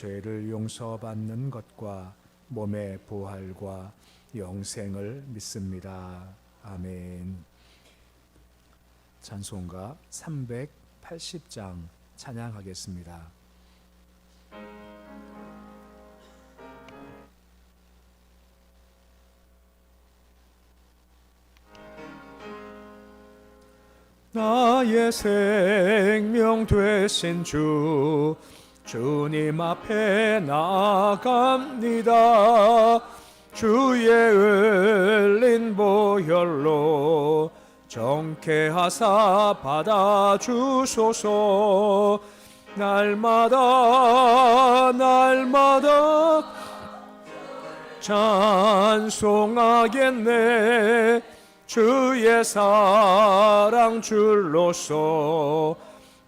죄를 용서받는 것과 몸의 부활과 영생을 믿습니다. 아멘. 찬송가 380장 찬양하겠습니다. 나의 생명 되신 주 주님 앞에 나갑니다. 주의 흘린 보혈로 정케하사 받아주소서. 날마다 날마다 찬송하겠네. 주의 사랑 줄로서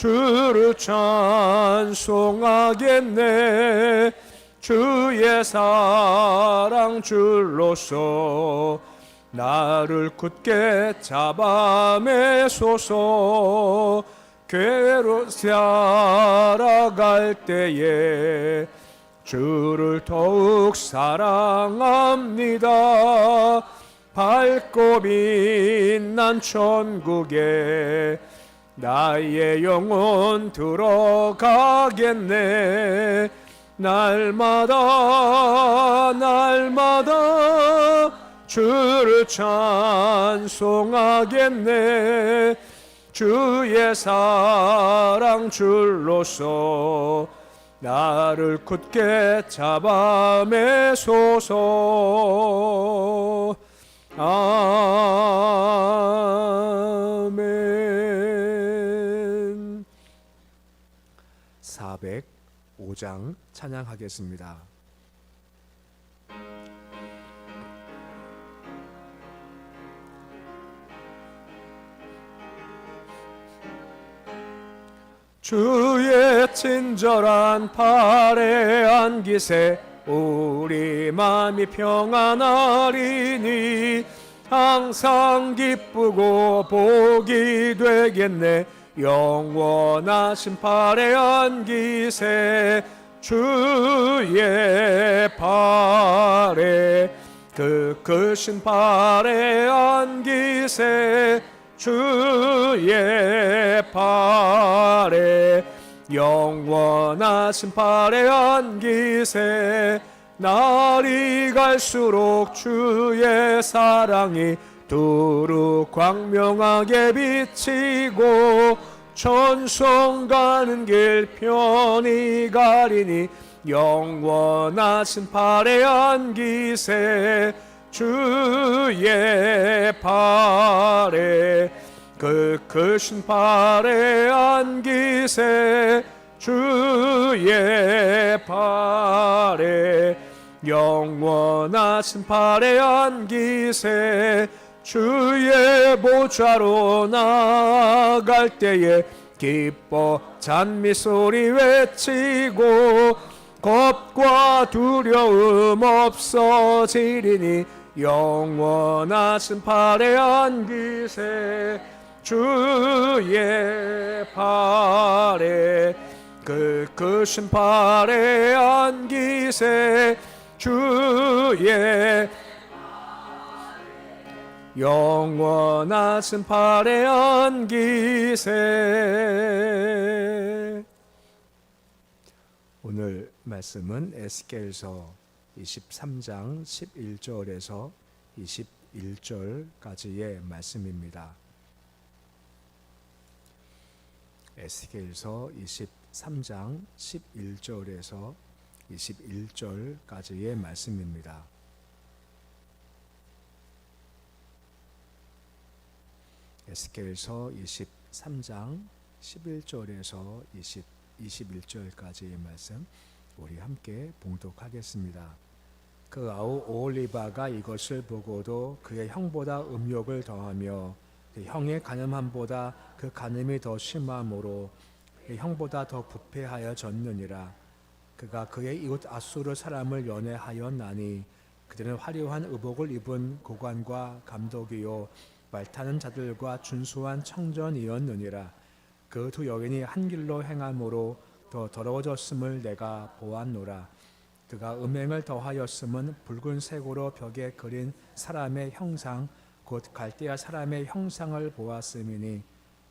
주를 찬송하겠네. 주의 사랑 줄로서 나를 굳게 잡아매소서. 괴로 살아갈 때에 주를 더욱 사랑합니다. 밝고 빛난 천국에 나의 영혼 들어가겠네. 날마다 날마다 주를 찬송하겠네. 주의 사랑 줄로서 나를 굳게 잡아매소서. 아 405장 찬양하겠습니다. 주의 친절한 팔에 안기세 우리 마음이 평안하리니 항상 기쁘고 복이 되겠네 영원하신 팔에 안기세 주의 팔에 그 크신 팔에 안기세 주의 팔에 영원하신 팔에 안기세 날이 갈수록 주의 사랑이 두루 광명하게 비치고 천성 가는 길 편히 가리니 영원하신 팔에 안기세 주의 팔에 그 크신 팔에 안기세 주의 팔에 영원하신 팔에 안기세 주의 보좌로 나갈 때에 기뻐 찬미 소리 외치고 겁과 두려움 없어지리니 영원하신 팔의 안기세. 주의 팔에 그 크신 팔의 안기세. 주의 영원하신 팔의 안기세 오늘 말씀은 에스겔서 23장 11절에서 21절까지의 말씀입니다. 에스겔서 23장 11절에서 21절까지의 말씀입니다. 에스겔서 23장 11절에서 20, 21절까지의 말씀 우리 함께 봉독하겠습니다. 그 아우 오올리바가 이것을 보고도 그의 형보다 음욕을 더하며 그 형의 가늠함보다 그 가늠이 더 심함으로 그 형보다 더 부패하여 졌느니라. 그가 그의 이웃 아수르 사람을 연애하였나니 그들은 화려한 의복을 입은 고관과 감독이요 말타는 자들과 준수한 청전이었느니라. 그 두 여인이 한 길로 행함으로 더 더러워졌음을 내가 보았노라. 그가 음행을 더하였음은 붉은 색으로 벽에 그린 사람의 형상 곧 갈대아 사람의 형상을 보았음이니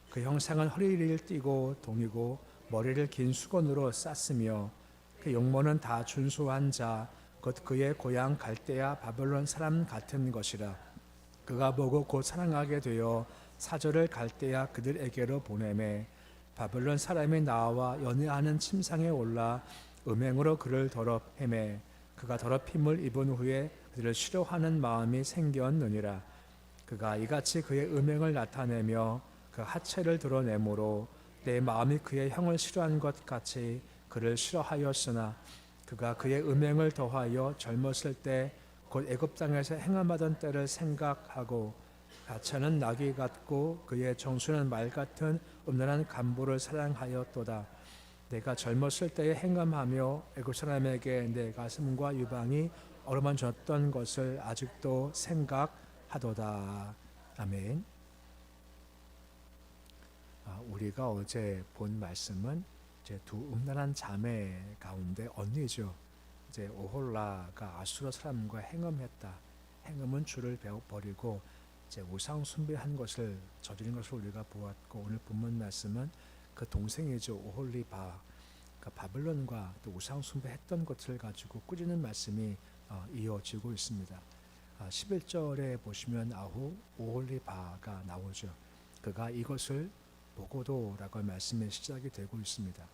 그 형상은 허리를 띠고 동이고 머리를 긴 수건으로 쌌으며 그 용모는 다 준수한 자 곧 그의 고향 갈대아 바벨론 사람 같은 것이라 그가 보고 곧 사랑하게 되어 사절을 갈대아 그들에게로 보내매 바벨론 사람이 나와 연애하는 침상에 올라 음행으로 그를 더럽히매 그가 더럽힘을 입은 후에 그들을 싫어하는 마음이 생겼느니라. 그가 이같이 그의 음행을 나타내며 그 하체를 드러내므로 내 마음이 그의 형을 싫어한 것 같이 그를 싫어하였으나 그가 그의 음행을 더하여 젊었을 때 곧 애굽 땅에서 행함하던 때를 생각하고 가차는 나귀 같고 그의 정수는 말 같은 음란한 간보를 사랑하였도다. 내가 젊었을 때에 행함하며 애굽 사람에게 내 가슴과 유방이 어루만졌던 것을 아직도 생각하도다. 아멘. 아, 우리가 어제 본 말씀은 이제 두 음란한 자매 가운데 언니죠. 이제 오홀라가 아수라 사람과 행음했다. 행음은 주를 버리고 이제 우상 숭배한 것을 저지른 것을 우리가 보았고 오늘 본문 말씀은 그 동생이죠 오홀리바 그 바벨론과 또 우상 숭배했던 것을 가지고 꾸짖는 말씀이 어, 이어지고 있습니다. 아, 11절에 보시면 아후 오홀리바가 나오죠. 그가 이것을 보고도라고 말씀이 시작이 되고 있습니다.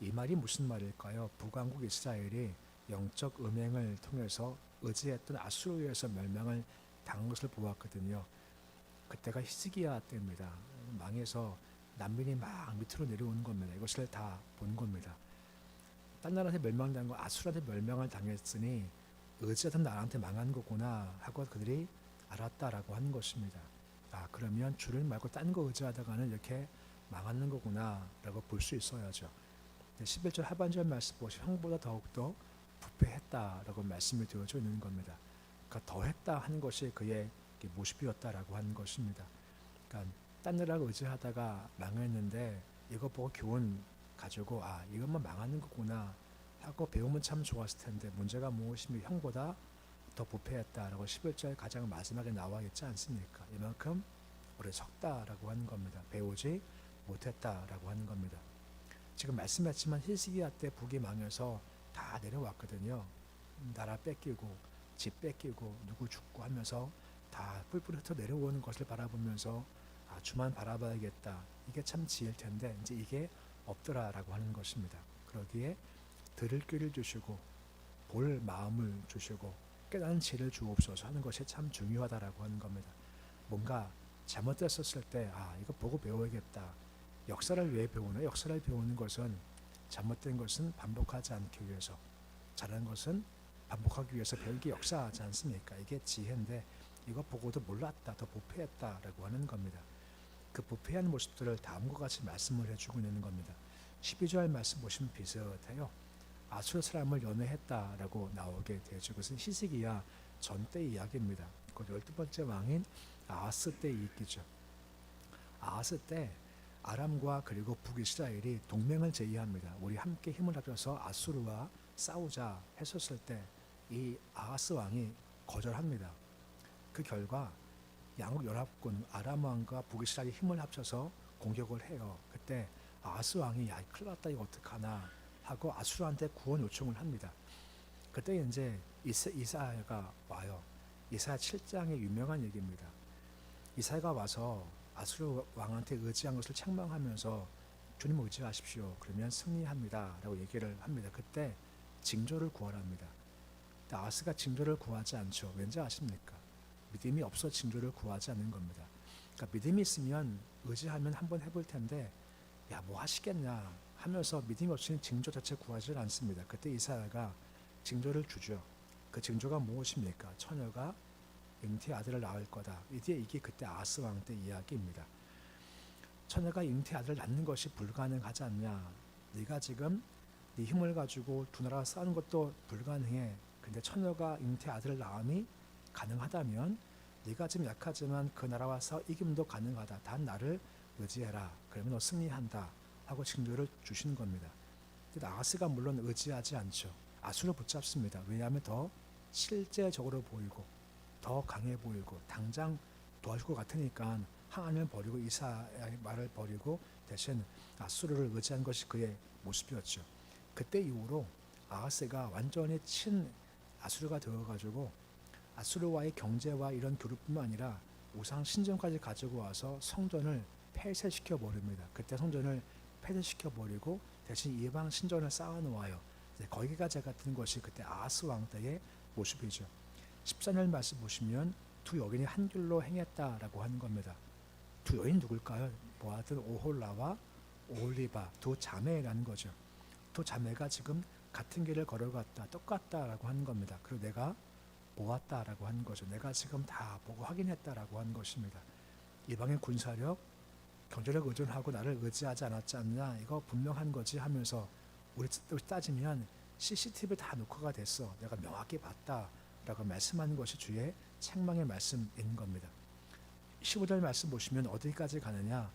이 말이 무슨 말일까요? 북왕국 이스라엘이 영적 음행을 통해서 의지했던 아수르에서 멸망을 당한 것을 보았거든요. 그때가 히스기야 때입니다. 망해서 난민이 막 밑으로 내려오는 겁니다. 이것을 다 본 겁니다. 딴 나라한테 멸망당한 거 아수르한테 멸망을 당했으니 의지하던 나라한테 망한 거구나 하고 그들이 알았다라고 하는 것입니다. 아 그러면 주를 말고 딴 거 의지하다가는 이렇게 망하는 거구나 라고 볼 수 있어야죠. 11절 하반절 말씀 보시면 형보다 더욱더 부패했다라고 되어져 있는 겁니다. 그러니까 더했다 하는 것이 그의 모습이었다라고 하는 것입니다. 그러니까 딴 나라 의지하다가 망했는데 이거 보고 교훈 가지고 아 이것만 망하는 거구나 하고 배우면 참 좋았을 텐데 문제가 무엇이며 형보다 더 부패했다라고 11절 가장 마지막에 나와 있지 않습니까? 이만큼 오래적다라고 하는 겁니다. 배우지 못했다라고 하는 겁니다. 지금 말씀했지만 히스기야 때 북이 망해서 다 내려왔거든요. 나라 뺏기고 집 뺏기고 누구 죽고 하면서 다 뿔뿔이 흩어 내려오는 것을 바라보면서 아 주만 바라봐야겠다. 이게 참 지혜일 텐데 이제 이게 없더라라고 하는 것입니다. 그러기에 들을 귀를 주시고 볼 마음을 주시고 깨닫는 지혜를 주옵소서 하는 것이 참 중요하다라고 하는 겁니다. 뭔가 잘못됐었을 때 아 이거 보고 배워야겠다. 역사를 왜 배우나? 역사를 배우는 것은 잘못된 것은 반복하지 않기 위해서 잘한 것은 반복하기 위해서 배우기 역사하지 않습니까? 이게 지혜인데 이거 보고도 몰랐다, 더 부패했다라고 하는 겁니다. 그 부패한 모습들을 다음과 같이 말씀을 해주고 있는 겁니다. 12절 말씀 보시면 비슷해요. 아수르 사람을 연애했다라고 나오게 되죠. 그것은 히스기야 전때 이야기입니다. 그 열두 번째 왕인 아하스 때 얘기죠. 아하스 때 아람과 그리고 북이스라엘이 동맹을 제의합니다. 우리 함께 힘을 합쳐서 아수르와 싸우자 했었을 때 이 아하스 왕이 거절합니다. 그 결과 양국 연합군 아람 왕과 북이스라엘이 힘을 합쳐서 공격을 해요. 그때 아하스 왕이 야 큰일 났다 이거 어떡하나 하고 아수르한테 구원 요청을 합니다. 그때 이제 이사, 이사야가 와요. 이사야 7장의 유명한 얘기입니다. 이사야가 와서 아수르 왕한테 의지한 것을 책망하면서 주님 의지하십시오. 그러면 승리합니다 라고 얘기를 합니다. 그때 징조를 구하랍니다. 아스가 징조를 구하지 않죠. 왠지 아십니까? 믿음이 없어 징조를 구하지 않는 겁니다. 그러니까 믿음이 있으면 의지하면 한번 해볼 텐데 야 뭐 하시겠냐 하면서 믿음이 없으면 징조 자체 구하지 않습니다. 그때 이사야가 징조를 주죠. 그 징조가 무엇입니까? 처녀가 잉태 아들을 낳을 거다. 이게 이게 그때 아스 왕 때 이야기입니다. 처녀가 잉태 아들을 낳는 것이 불가능하지 않냐? 네가 지금 네 힘을 가지고 두 나라 싸우는 것도 불가능해. 근데 처녀가 잉태 아들을 낳음이 가능하다면 네가 지금 약하지만 그 나라와 싸 이김도 가능하다. 단 나를 의지해라. 그러면 너 승리한다. 하고 징조를 주신 겁니다. 근데 아하스가 물론 의지하지 않죠. 아수를 붙잡습니다. 왜냐하면 더 실제적으로 보이고 더 강해 보이고 당장 도와줄 것 같으니까 하나님을 버리고 이사의 말을 버리고 대신 아수르를 의지한 것이 그의 모습이었죠. 그때 이후로 아하스가 완전히 친 아수르가 되어가지고 아수르와의 경제와 이런 교류뿐만 아니라 우상 신전까지 가지고 와서 성전을 폐쇄시켜 버립니다. 그때 성전을 폐쇄시켜 버리고 대신 이방 신전을 쌓아 놓아요. 이제 거기까지 같은 것이 그때 아하스 왕 때의 모습이죠. 14절 말씀 보시면 두 여인이 한 길로 행했다라고 하는 겁니다. 두 여인 누굴까요? 모아든 오홀라와 오올리바 두 자매라는 거죠. 두 자매가 지금 같은 길을 걸어갔다 똑같다라고 하는 겁니다. 그리고 내가 보았다라고 하는 거죠. 내가 지금 다 보고 확인했다라고 하는 것입니다. 이방의 군사력, 경제력 의존하고 나를 의지하지 않았지 않냐 이거 분명한 거지 하면서 우리 따지면 CCTV 다 녹화가 됐어. 내가 명확히 봤다 라고 말씀하는 것이 주의 책망의 말씀인 겁니다. 15절 말씀 보시면 어디까지 가느냐?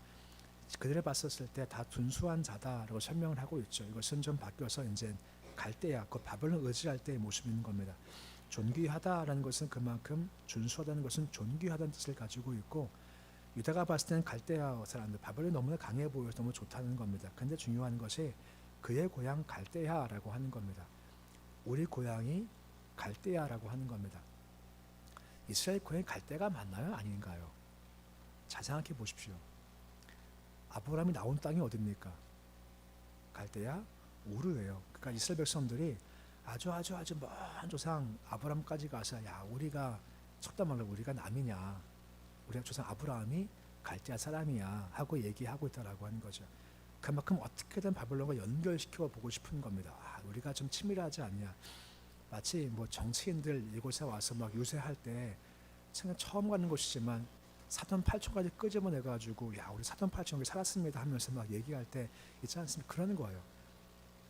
그들을 봤었을 때다 준수한 자다라고 설명을 하고 있죠. 이것은 좀 바뀌어서 이제 갈대야, 그 바벨론 의지할 때의 모습인 겁니다. 존귀하다라는 것은 그만큼 준수하다는 것은 존귀하다는 뜻을 가지고 있고 유다가 봤을 때는 갈대아 사람들 바벨론이 너무나 강해 보여서 너무 좋다는 겁니다. 근데 중요한 것이 그의 고향 갈대아라고 하는 겁니다. 우리 고향이 갈대아라고 하는 겁니다. 이스라엘 고향이 갈대가 맞나요? 아닌가요? 잘 생각해 보십시오. 아브라함이 나온 땅이 어딥니까? 갈대아 우르예요. 그러니까 이스라엘 백성들이 아주 아주 아주 먼 조상 아브라함까지 가서 야 우리가 속담 말로 우리가 남이냐 우리가 조상 아브라함이 갈대아 사람이야 하고 얘기하고 있다라고 하는 거죠. 그만큼 어떻게든 바벨론과 연결시켜 보고 싶은 겁니다. 아, 우리가 좀 치밀하지 않냐. 마치 뭐 정치인들 이곳에 와서 막 유세할 때 처음 가는 곳이지만 사돈 팔촌까지 끄집어내 가지고 야 우리 사돈 팔촌 여기 살았습니다 하면서 막 얘기할 때 있지 않습니까? 그러는 거예요.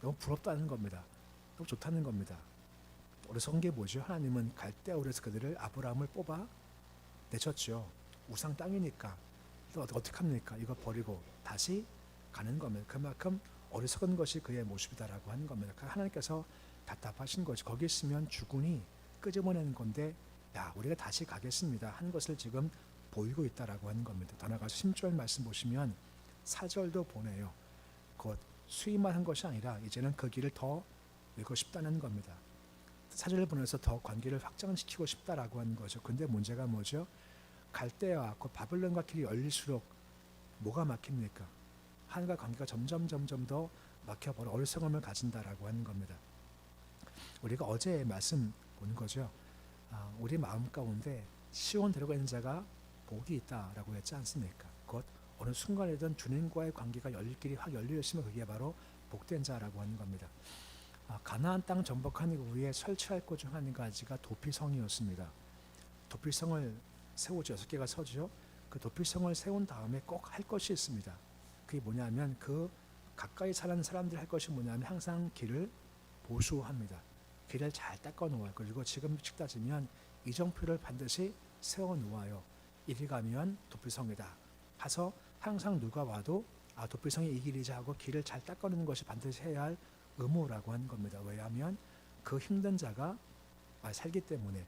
너무 부럽다는 겁니다. 너무 좋다는 겁니다. 우리 성계 뭐죠? 하나님은 갈대아우에서 그들을 아브라함을 뽑아 내쳤죠. 우상 땅이니까 또 어떻게 합니까? 이거 버리고 다시 가는 겁니다. 그만큼 어리석은 것이 그의 모습이다라고 하는 겁니다. 하나님께서 답답하신 것이 거기 있으면 주군이 끄집어내는 건데 야 우리가 다시 가겠습니다 한 것을 지금 보이고 있다라고 하는 겁니다. 더 나아가서 10절 말씀 보시면 사절도 보내요. 곧 수임만 한 것이 아니라 이제는 그 길을 더 밀고 싶다는 겁니다. 사절을 보내서 더 관계를 확장시키고 싶다라고 하는 거죠. 근데 문제가 뭐죠? 갈대와 그 바벨론과 길이 열릴수록 뭐가 막힙니까? 하늘과 관계가 점점 점점 더 막혀버려 어리석음을 가진다라고 하는 겁니다. 우리가 어제 말씀 본 거죠. 아, 우리 마음 가운데 시온 데려가는 자가 복이 있다라고 했지 않습니까? 곧 어느 순간이든 주님과의 관계가 열릴 길이 확 열려 있으면 그게 바로 복된 자라고 하는 겁니다. 아, 가나안 땅 정복한 이후에 설치할 것중한 가지가 도피성이었습니다. 도피성을 세우죠. 여섯 개가 서죠. 그 도피성을 세운 다음에 꼭 할 것이 있습니다. 그게 뭐냐면 그 가까이 사는 사람들 할 것이 뭐냐면 항상 길을 보수합니다. 길을 잘 닦아 놓아요. 그리고 지금씩 따지면 이정표를 반드시 세워 놓아요. 이리 가면 도피성이다. 가서 항상 누가 와도 아 도피성이 이 길이자 하고 길을 잘 닦아 놓는 것이 반드시 해야 할 의무라고 하는 겁니다. 왜냐하면 그 힘든 자가 아, 살기 때문에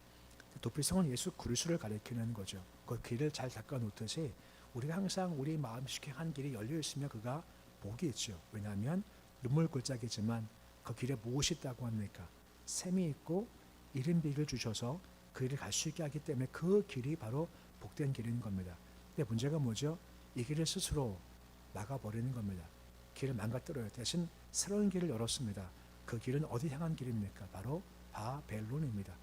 도피성은 예수 그리스도를 가리키는 거죠. 그 길을 잘 닦아 놓듯이 우리가 항상 우리 마음 쉽게 한 길이 열려 있으면 그가 복이 있죠. 왜냐하면 눈물 골짜기지만 그 길에 무엇이 있다고 합니까? 샘이 있고 이른 빛을 주셔서 그 길을 갈 수 있게 하기 때문에 그 길이 바로 복된 길인 겁니다. 근데 문제가 뭐죠? 이 길을 스스로 막아버리는 겁니다. 길을 망가뜨려요. 대신 새로운 길을 열었습니다. 그 길은 어디 향한 길입니까? 바로 바벨론입니다.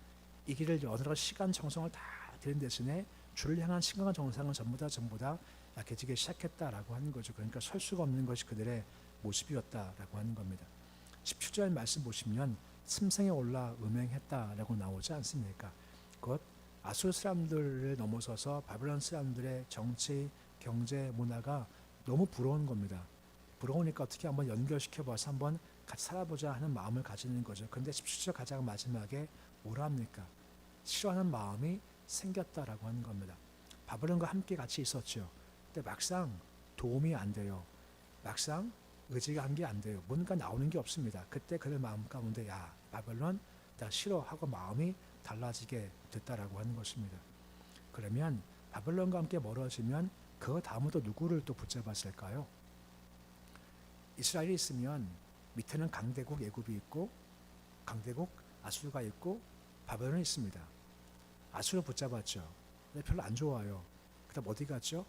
이 길을 여러 시간 정성을 다 들인 대신에 주를 향한 신강한 정상은 전부 다 전부 다 약해지기 시작했다라고 하는 거죠. 그러니까 설 수가 없는 것이 그들의 모습이었다라고 하는 겁니다. 17절 말씀 보시면 심생에 올라 음행했다라고 나오지 않습니까? 곧 아수르 사람들을 넘어서서 바벨론 사람들의 정치, 경제, 문화가 너무 부러운 겁니다. 부러우니까 어떻게 한번 연결시켜 봐서 한번 같이 살아보자 하는 마음을 가지는 거죠. 그런데 17절 가장 마지막에 뭐라 합니까? 싫어하는 마음이 생겼다라고 하는 겁니다. 바벨론과 함께 같이 있었죠. 근데 막상 도움이 안 돼요. 막상 의지가 한게 안 돼요. 뭔가 나오는 게 없습니다. 그때 그들 마음 가운데 야 바벨론 나 싫어하고 마음이 달라지게 됐다라고 하는 것입니다. 그러면 바벨론과 함께 멀어지면 그 다음으로 누구를 또 붙잡았을까요? 이스라엘이 있으면 밑에는 강대국 애굽이 있고 강대국 아수르가 있고 바벨론이 있습니다. 아수르 붙잡았죠. 근데 별로 안 좋아요. 그다음 어디 갔죠?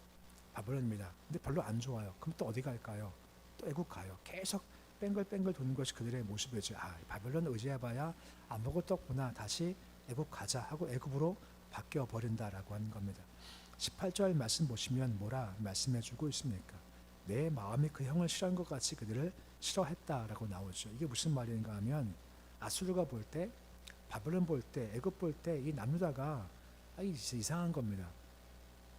바벨론입니다. 근데 별로 안 좋아요. 그럼 또 어디 갈까요? 또 애국 가요. 계속 뺑글뺑글 도는 것이 그들의 모습이죠. 아, 바벨론 의지해봐야 아무것도 없구나. 다시 애국 가자 하고 애국으로 바뀌어 버린다라고 하는 겁니다. 18절 말씀 보시면 뭐라 말씀해 주고 있습니까? 내 마음이 그 형을 싫어한 것 같이 그들을 싫어했다라고 나오죠. 이게 무슨 말인가 하면 아수르가 볼 때, 바벨론 볼 때, 애굽 볼 때 이 남유다가 아, 이 이상한 겁니다.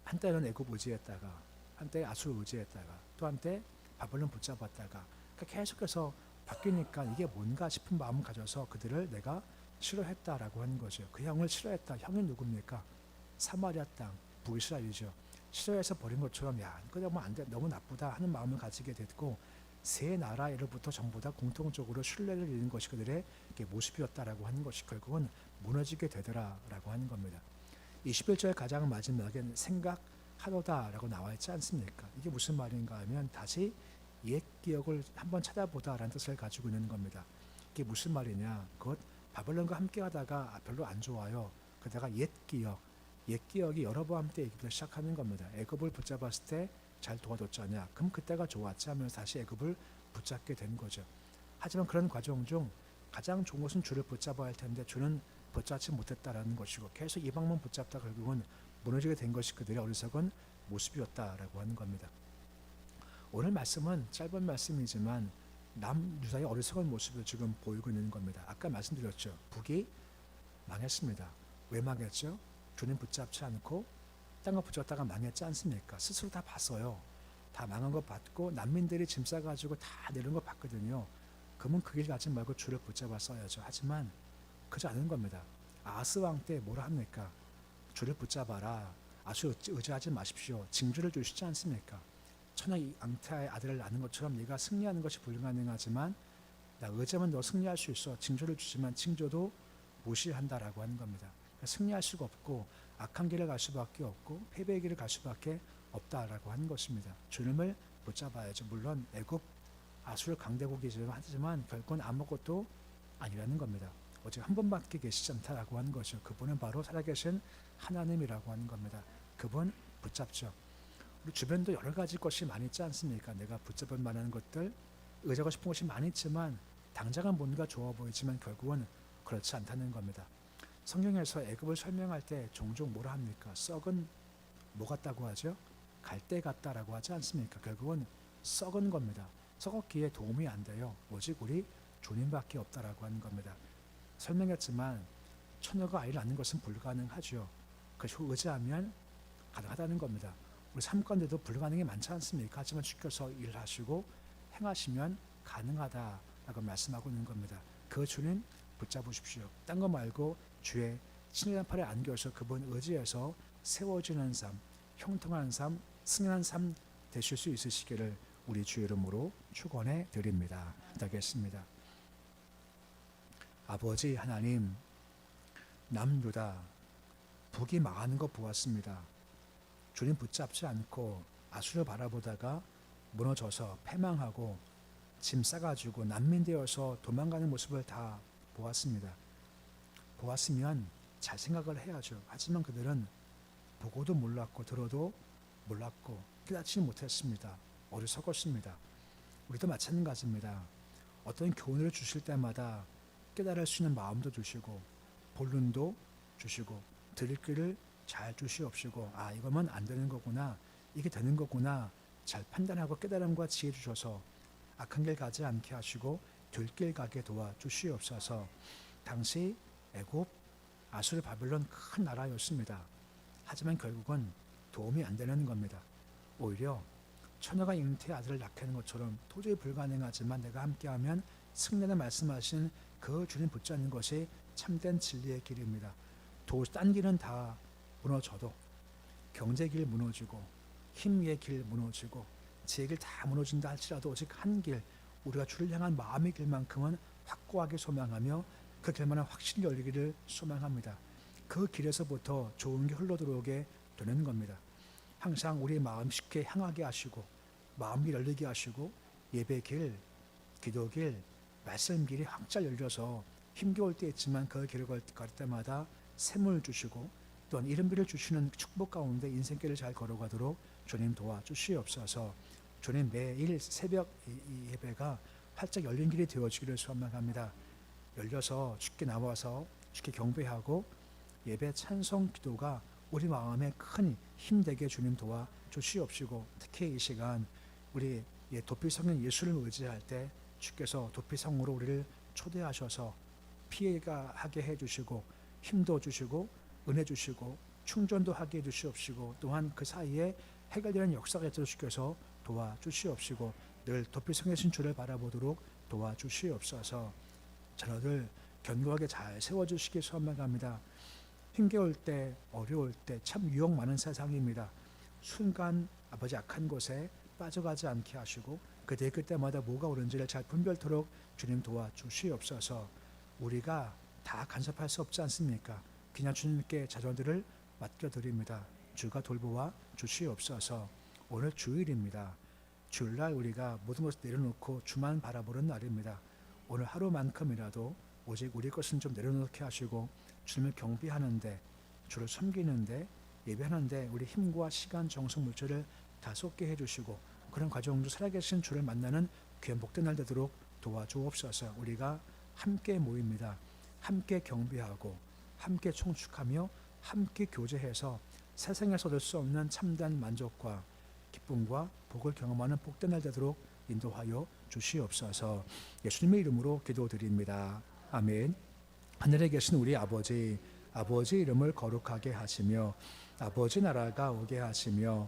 한때는 애굽 의지했다가 한때 아수르 의지했다가 또 한때 바벨론 붙잡았다가 그러니까 계속해서 바뀌니까 이게 뭔가 싶은 마음을 가져서 그들을 내가 싫어했다라고 하는 거죠. 그 형을 싫어했다. 형이 누굽니까? 사마리아 땅 북이스라엘이죠. 싫어해서 버린 것처럼 야 이거 너무 안 돼, 너무 나쁘다 하는 마음을 가지게 됐고 세 나라로부터 전부 다 공통적으로 신뢰를 잃는 것이 그들의 모습이었다라고 하는 것이 결국은 무너지게 되더라라고 하는 겁니다. 21절 가장 마지막엔 생각 하도다라고 나와 있지 않습니까? 이게 무슨 말인가 하면 다시 옛 기억을 한번 찾아보다라는 뜻을 가지고 있는 겁니다. 이게 무슨 말이냐? 곧 바벨론과 함께 하다가 별로 안 좋아요. 그다가 옛 기억, 옛 기억이 여러 번 함께 얘기부터 시작하는 겁니다. 애굽을 붙잡았을 때 잘 도와줬잖냐. 그럼 그때가 좋았지 하면서 다시 애굽을 붙잡게 된 거죠. 하지만 그런 과정 중 가장 좋은 것은 주를 붙잡아야 할 텐데 주는 붙잡지 못했다라는 것이고 계속 이방만 붙잡다 결국은 무너지게 된 것이 그들의 어리석은 모습이었다라고 하는 겁니다. 오늘 말씀은 짧은 말씀이지만 남유다의 어리석은 모습을 지금 보이고 있는 겁니다. 아까 말씀드렸죠. 북이 망했습니다. 왜 망했죠? 주님 붙잡지 않고 땅을 붙잡다가 망했지 않습니까? 스스로 다 봤어요. 다 망한 거 봤고 난민들이 짐 싸가지고 다 내린 거 봤거든요. 그러면 그 길 가지 말고 주를 붙잡아 써야죠. 하지만 그지 않은 겁니다. 아스 왕 때 뭐라 합니까? 주를 붙잡아라. 아수 의지하지 마십시오. 징조를 주시지 않습니까? 천하 앙타의 아들을 낳는 것처럼 네가 승리하는 것이 불가능하지만 나 의지하면 너 승리할 수 있어. 징조를 주지만 징조도 무시한다라고 하는 겁니다. 승리할 수가 없고 악한 길을 갈 수밖에 없고 패배의 길을 갈 수밖에 없다라고 하는 것입니다. 주님을 붙잡아야죠. 물론 애굽 아수르 강대국이지만 결국은 아무것도 아니라는 겁니다. 오직 한 분밖에 계시지 않다라고 하는 것이죠. 그분은 바로 살아계신 하나님이라고 하는 겁니다. 그분 붙잡죠. 우리 주변도 여러 가지 것이 많이 있지 않습니까? 내가 붙잡을 만한 것들, 의지하고 싶은 것이 많이 있지만 당장은 뭔가 좋아 보이지만 결국은 그렇지 않다는 겁니다. 성경에서 애굽을 설명할 때 종종 뭐라 합니까? 썩은 뭐 같다고 하죠? 갈대 같다라고 하지 않습니까? 결국은 썩은 겁니다. 썩었기에 도움이 안 돼요. 오직 우리 주님밖에 없다라고 하는 겁니다. 설명했지만 처녀가 아이를 낳는 것은 불가능하죠. 그래서 의지하면 가능하다는 겁니다. 우리 삶 가운데도 불가능이 많지 않습니까? 하지만 주께서 일하시고 행하시면 가능하다라고 말씀하고 있는 겁니다. 그 주님 붙잡으십시오. 딴 거 말고 주의 친밀한 팔에 안겨서 그분 의지해서 세워지는 삶, 형통한 삶, 승리한 삶 되실 수 있으시기를 우리 주 이름으로 축원해 드립니다. 기도하겠습니다. 아버지 하나님 남유다 북이 망하는 거 보았습니다. 주님 붙잡지 않고 아수를 바라보다가 무너져서 패망하고 짐 싸가지고 난민 되어서 도망가는 모습을 다 보았습니다. 보았으면 잘 생각을 해야죠. 하지만 그들은 보고도 몰랐고 들어도 몰랐고 깨닫지 못했습니다. 어리석었습니다. 우리도 마찬가지입니다. 어떤 교훈을 주실 때마다 깨달을 수 있는 마음도 주시고 본론도 주시고 드릴 길을 잘 주시옵시고 아 이거면 안 되는 거구나 이게 되는 거구나 잘 판단하고 깨달음과 지혜 주셔서 악한 길 가지 않게 하시고 될길 가게 도와 주시옵소서 당시 애굽 아수르 바벨론 큰 나라였습니다. 하지만 결국은 도움이 안 되는 겁니다. 오히려 처녀가 잉태 아들을 낳게 하는 것처럼 도저히 불가능하지만 내가 함께하면 승리는 말씀하신 그 주님 붙잡는 것이 참된 진리의 길입니다. 도, 딴 길은 다 무너져도 경제 길 무너지고 힘의 길 무너지고 제길다 무너진다 할지라도 오직 한 길, 우리가 주를 향한 마음의 길만큼은 확고하게 소망하며 그 길만은 확실히 열리기를 소망합니다. 그 길에서부터 좋은 게 흘러 들어오게 되는 겁니다. 항상 우리 마음 쉽게 향하게 하시고 마음이 열리게 하시고 예배 길, 기도 길, 말씀 길이 확잘 열려서 힘겨울 때 있지만 그 길을 갈 때마다 샘을 주시고 또한 이름비를 주시는 축복 가운데 인생길을 잘 걸어가도록 주님 도와주시옵소서. 주님 매일 새벽 이 예배가 활짝 열린 길이 되어지기를 소망합니다. 열려서 주께 나와서 주께 경배하고 예배 찬송 기도가 우리 마음에 큰 힘되게 주님 도와 주시옵시고 특히 이 시간 우리 예, 도피성인 예수를 의지할 때 주께서 도피성으로 우리를 초대하셔서 피해가 하게 해주시고 힘도 주시고 은혜 주시고 충전도 하게 해주시옵시고 또한 그 사이에 해결되는 역사가 주께서 도와주시옵시고 늘 도피성이신 주를 바라보도록 도와주시옵소서 자녀들 견고하게 잘 세워주시기 소망합니다. 힘겨울 때 어려울 때 참 유혹 많은 세상입니다. 순간 아버지 악한 곳에 빠져가지 않게 하시고 그때 그때마다 뭐가 옳은지를 잘 분별토록 주님 도와주시옵소서 우리가 다 간섭할 수 없지 않습니까? 그냥 주님께 자녀들을 맡겨드립니다. 주가 돌보아 주시옵소서 오늘 주일입니다. 주일날 우리가 모든 것을 내려놓고 주만 바라보는 날입니다. 오늘 하루만큼이라도 오직 우리 것은 좀 내려놓게 하시고 주님을 경배하는데 주를 섬기는데 예배하는데 우리 힘과 시간, 정성, 물질을 다 쏟게 해주시고 그런 과정 중 살아계신 주를 만나는 귀한 복된 날 되도록 도와주옵소서. 우리가 함께 모입니다. 함께 경배하고 함께 총축하며 함께 교제해서 세상에서 얻을 수 없는 참된 만족과 기쁨과 복을 경험하는 복된 날 되도록 인도하여 주시옵소서. 예수님의 이름으로 기도드립니다. 아멘. 하늘에 계신 우리 아버지, 아버지 이름을 거룩하게 하시며 아버지 나라가 오게 하시며